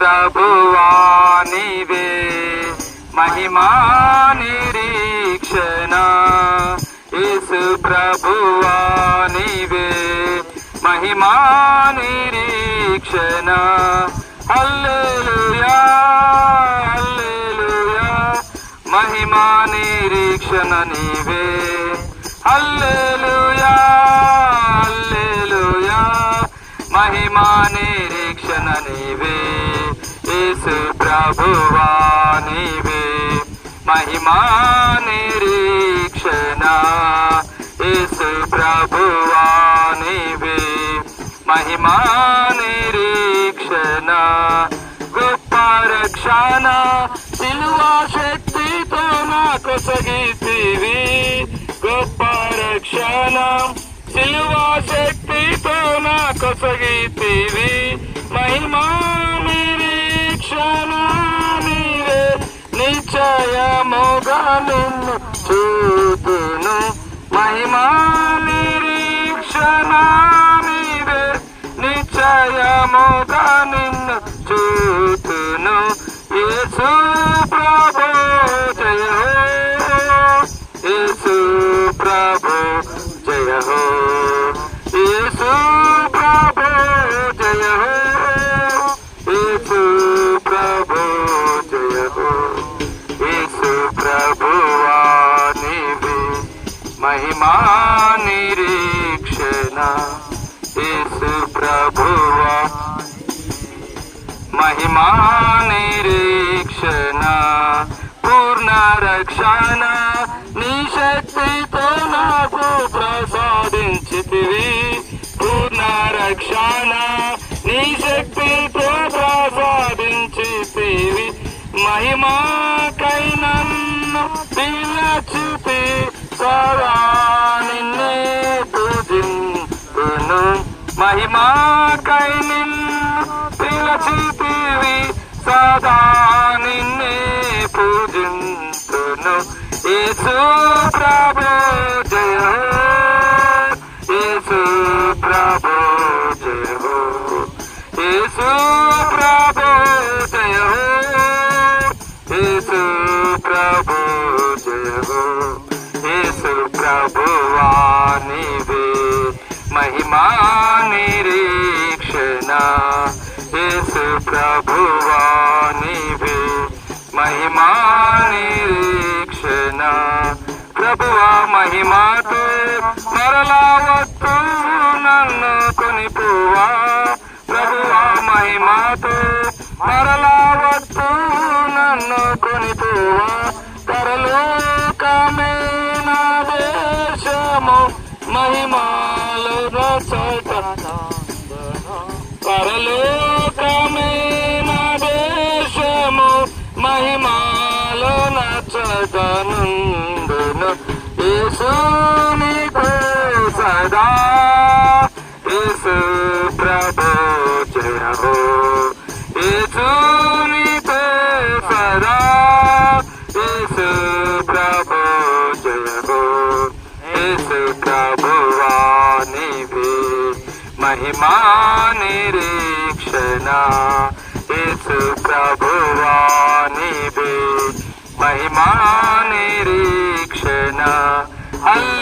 ప్రభువా నీవే మహిమా నిరీక్షణ. యేసు ప్రభువా నీవే మహిమా నిరీక్షణ. హల్లెలూయా హల్లెలూయా. మహిమా నిరీక్షణ నీవే. హల్లెలూయా. ప్రభువా నీవే మహిమా నిరీక్షణ. యేసు ప్రభువా నీవే మహిమా నిరీక్షణ. గొప్ప రక్షణ సిలువా శక్తితో నాకు సగితివి. గొప్ప రక్షణ సిలువా శక్తితో నాకు సగితివి. మహిమా నిన్ను చూపును మహిమా నిరీక్షణ యేసు ప్రభువా. మహిమా నిరీక్షణ పూర్ణ రక్షణ నీ శక్తితో నాకు ప్రసాదించితివి. పూర్ణ రక్షణ నీ శక్తితో ప్రసాదించితివి. మహిమా మహిమాకై నిన్ను సదా నిన్నే పూజింతును. యేసు ప్రభు జయ యేసు ప్రభు జయ హో. యేసు ప్రభు జయ హో యేసు ప్రభు జయ హో. యేసు ప్రభువా నీవే మహిమా యేసు ప్రభువా నీవే మహిమా నిరీక్షణ. ప్రభువా మహిమాతో మరలా వస్తూ నన్ను కొనిపోవా. ప్రభువా మహిమాతో మరలా వస్తూ నన్ను కొనిపోవా. పరలోకమే నా దేశము మహిమాలు రచయిత పరలోకమే నా దేశము మహిమాలు నచ్చటనుండును యేసునితో సదా. యేసు ప్రభు జయ యేసునితో సదా. యేసు ప్రభు జయ హో యేసు ప్రభువా నీవే మహిమా యేసు ప్రభువా నీవే మహిమా నిరీక్షణ. హల్లెలూయా